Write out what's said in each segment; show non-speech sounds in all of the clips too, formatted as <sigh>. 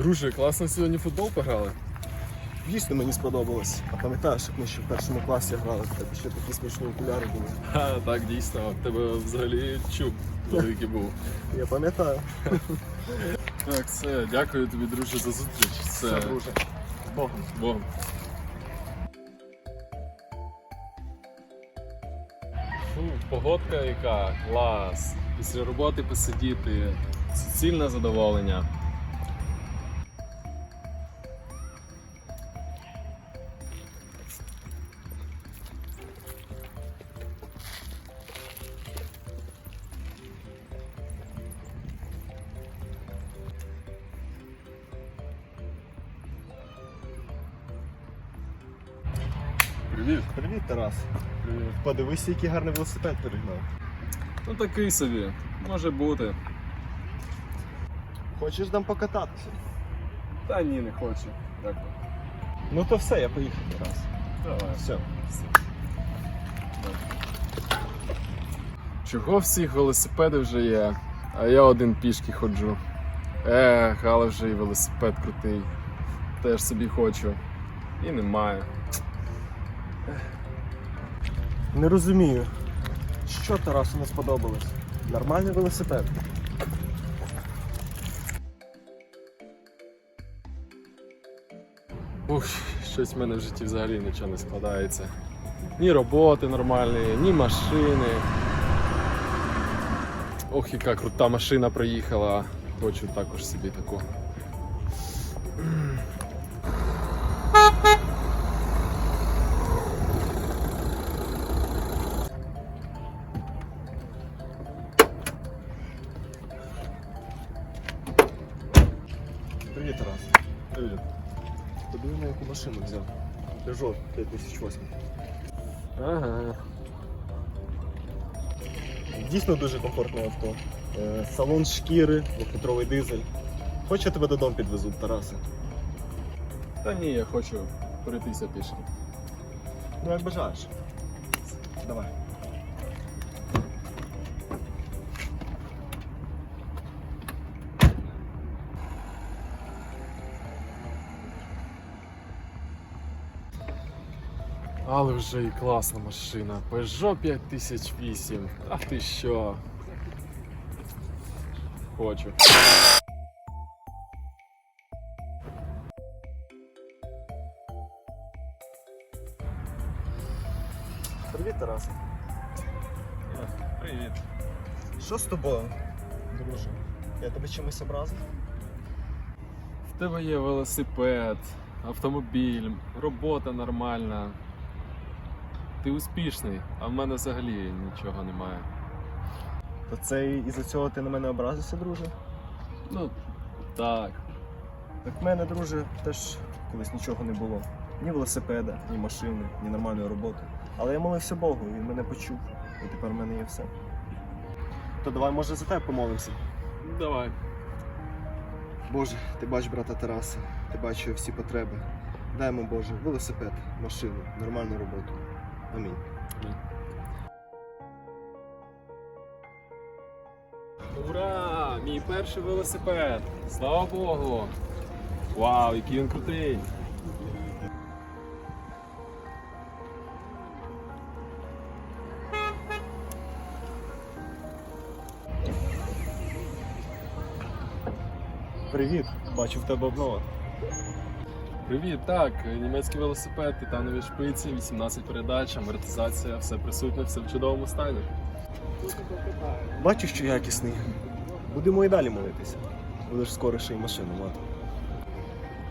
Друже, класно сьогодні футбол пограли. Дійсно мені сподобалось. А пам'ятаєш, як ми ще в першому класі грали, в тебе ще такі смішні окуляри були. Ха, так, дійсно, в тебе взагалі чуб великий був. <laughs> Я пам'ятаю. <laughs> Так, все, дякую тобі, друже, за зустріч. Все, Все, друже. З Богом. з Богом. Фу, погодка яка, клас. Після роботи посидіти. Суцільне задоволення. Привіт. Привіт, Тарас. Привіт. Подивись, який гарний велосипед перегнав. Ну такий собі, може бути. Хочеш там покататися? Та ні, не хочу. Дякую. Ну то все, я поїхав, Тарас. Давай. Все. Чого всіх велосипеди вже є, а я один пішки ходжу. Ех, але вже і велосипед крутий. Теж собі хочу. І немає. Не розумію, що Тарасу не сподобалось. Нормальний велосипед. Ух, щось в мене в житті взагалі нічого не складається. Ні роботи нормальної, ні машини. Ох, яка крута машина проїхала. Хочу також собі таку. Машину взяв. Peugeot 5008. Ага. Дійсно дуже комфортне авто. Е, Салон шкіри, двохлітровий дизель. Хоч я тебе додому підвезу, Тарасе. Та ні, я хочу пройтися пішки. Ну як бажаєш. Давай. Але вже і класна машина. Peugeot 5008. А ти що? Хочу. Привіт, Тарасе. Привіт. Що з тобою, друже? Я тебе чимось образив? В тебе є велосипед, автомобіль, робота нормальна. Ти успішний, а в мене взагалі нічого немає. То це із-за цього ти на мене образився, друже? Ну, так. Так в мене, друже, теж колись нічого не було. Ні велосипеда, ні машини, ні нормальної роботи. Але я молився Богу, він мене почув. І тепер в мене є все. То давай, може, за тебе помолимося. Давай. Боже, ти бач брата Тараса, ти бачиш всі потреби. Дай йому, Боже, велосипед, машину, нормальну роботу. Амінь. Ура! Мій перший велосипед! Слава Богу! Вау, який він крутий! Привіт, бачу в тебе обнова. Привіт, так, німецький велосипед, титанові шпиці, 18 передач, амортизація, все присутнє, все в чудовому стані. Бачу, що якісний. Будемо і далі молитися. Будеш скоро ще й машину мати.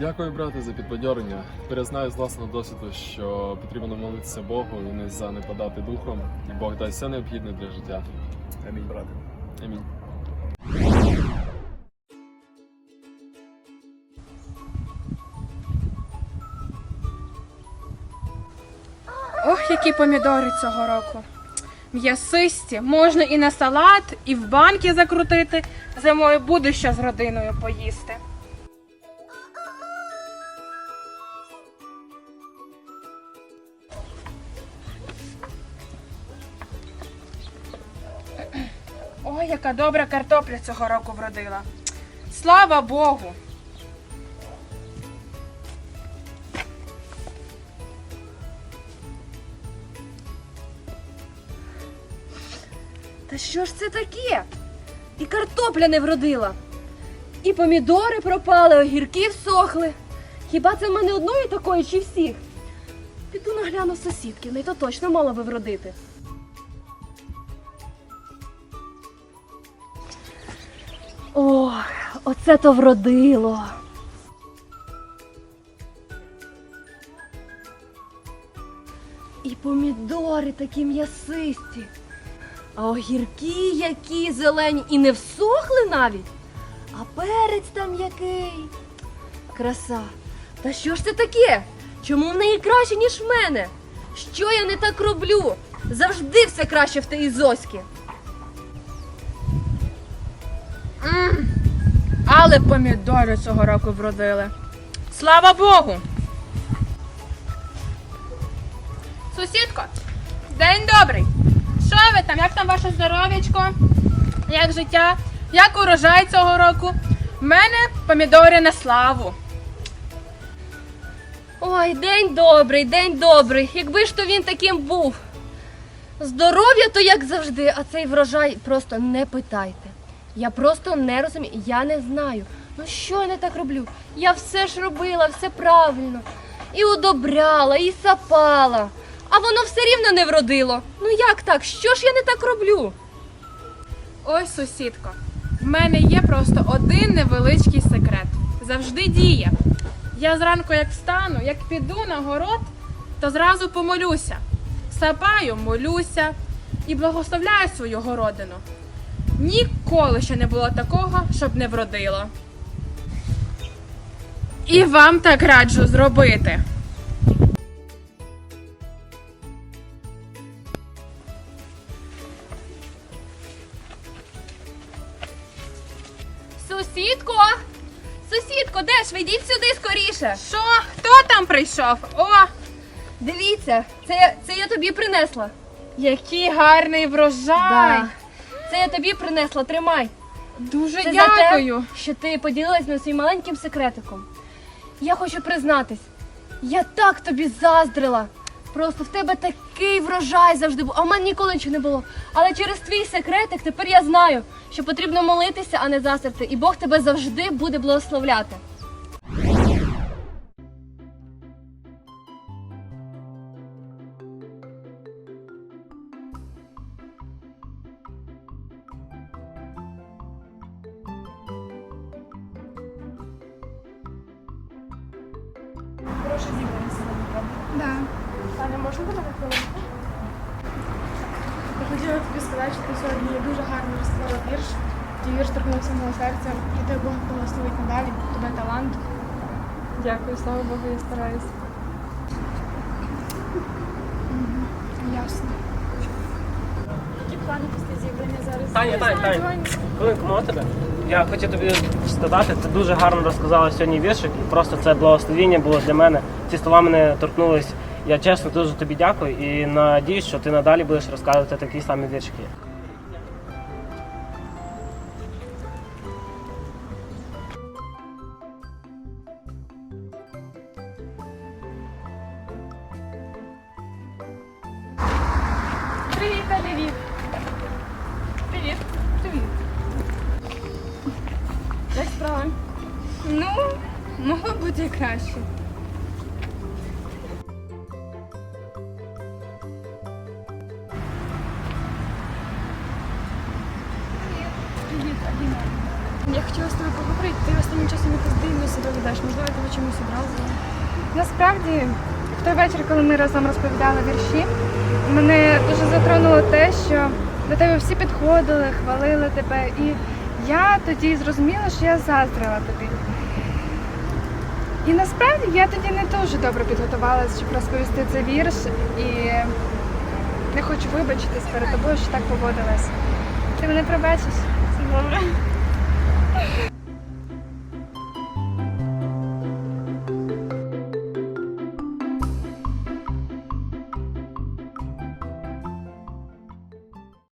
Дякую, брате, за підбадьорення. Тепер я знаю з власного досвіду, що потрібно молитися Богу і не занепадати духом, і Бог дасть все необхідне для життя. Амінь, брате. Амінь. Які помідори цього року. М'ясисті, можна і на салат, і в банки закрутити. Зимою буде що з родиною поїсти. Ой, яка добра картопля цього року вродила. Слава Богу! Та що ж це таке? І картопля не вродила. І помідори пропали, огірки всохли. Хіба це в мене одної такої чи всіх? Піду нагляну сусідки, не то точно мала би вродити. Ох, оце то вродило. І помідори такі м'ясисті. А огірки які зелені і не всохли навіть. А перець там який. Краса. Та що ж це таке? Чому в неї краще, ніж в мене? Що я не так роблю? Завжди все краще в тієї Зоськи. М, Але помідори цього року вродили. Слава Богу! Сусідко, день добрий. Що ви там? Як там ваше здоров'ячко? Як життя? Як урожай цього року? В мене помідори на славу. Ой, день добрий, день добрий. Якби ж то він таким був. Здоров'я то як завжди, а цей врожай просто не питайте. Я просто не розумію, я не знаю. Ну що я не так роблю? Я все ж робила, все правильно. І удобряла, і сапала. А воно все рівно не вродило. Ну як так? Що ж я не так роблю? Ой, сусідко, в мене є просто один невеличкий секрет. Завжди діє. Я зранку як встану, як піду на город, то зразу помолюся. Сапаю, молюся і благословляю свою городину. Ніколи ще не було такого, щоб не вродило. І вам так раджу зробити. Скоріше. Що? Хто там прийшов? О, Дивіться, це, це я тобі принесла. який гарний врожай! Да. Це я тобі принесла, тримай. Дуже Це дякую. за те, що ти поділилась на своїм маленьким секретиком. Я хочу признатись, я так тобі заздрила. Просто в тебе такий врожай завжди був, а в мене ніколи нічого не було. Але через твій секретик тепер я знаю, що потрібно молитися, а не заздрити, і Бог тебе завжди буде благословляти. Да. Таня, можна тебе на хвилинку? Я хотіла тобі сказати, що ти сьогодні дуже гарно розказала вірш. Ті вірш торкнувся мого серця, і тебе Бог благословить надалі, тебе талант. Дякую, слава Богу, я стараюсь. Ясно. Які плани після зібрання зараз? Таня, Таня, Таня, хвилинку можна тебе? Я хотів тобі сказати, ти дуже гарно розказала сьогодні віршик, і просто це благословіння було для мене. Ці слова мене торкнулись. Я чесно дуже тобі дякую і надіюсь, що ти надалі будеш розказувати такі самі віршики. Як справи? Ну, могло бути краще. Я хотіла з тобою поговорити. Ти останнім часом якось дивно себе ведеш. Можливо, тебе чимось образила. Насправді, в той вечір, коли ми разом розповідали вірші, мене дуже затронуло те, що до тебе всі підходили, хвалили тебе. І я тоді зрозуміла, що я заздрила тобі. І насправді я тоді не дуже добре підготувалася, щоб розповісти цей вірш. І не хочу вибачитись перед тобою, що так поводилась. Ти мене пробачиш? Це добре.